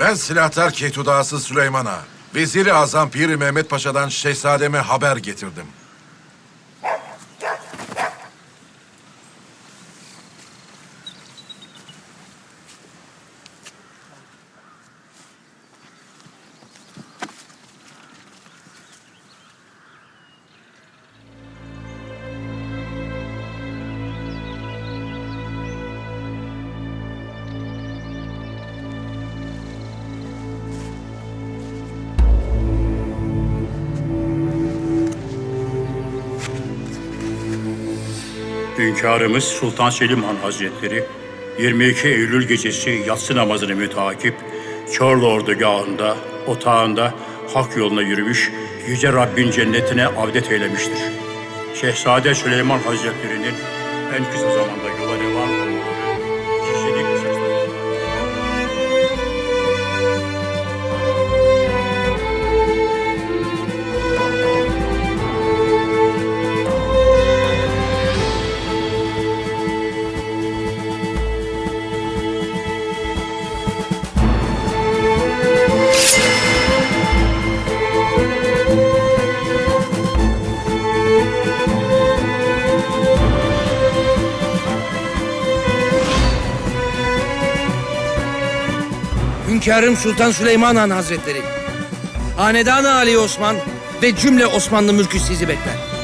Ben silahtar Keytudası Süleyman'a, Veziri Azam Piri Mehmet Paşa'dan şehzademe haber getirdim. Hünkârımız Sultan Selim Han Hazretleri 22 Eylül gecesi yatsı namazını müteakip Çorlu ordugahında, otağında hak yoluna yürümüş, Yüce Rabbin cennetine avdet eylemiştir. Şehzade Süleyman Hazretleri'nin en kısa zamanda yola revan Hünkârım Sultan Süleyman Han Hazretleri. Hanedan-ı Ali Osman ve cümle Osmanlı mülkü sizi bekler.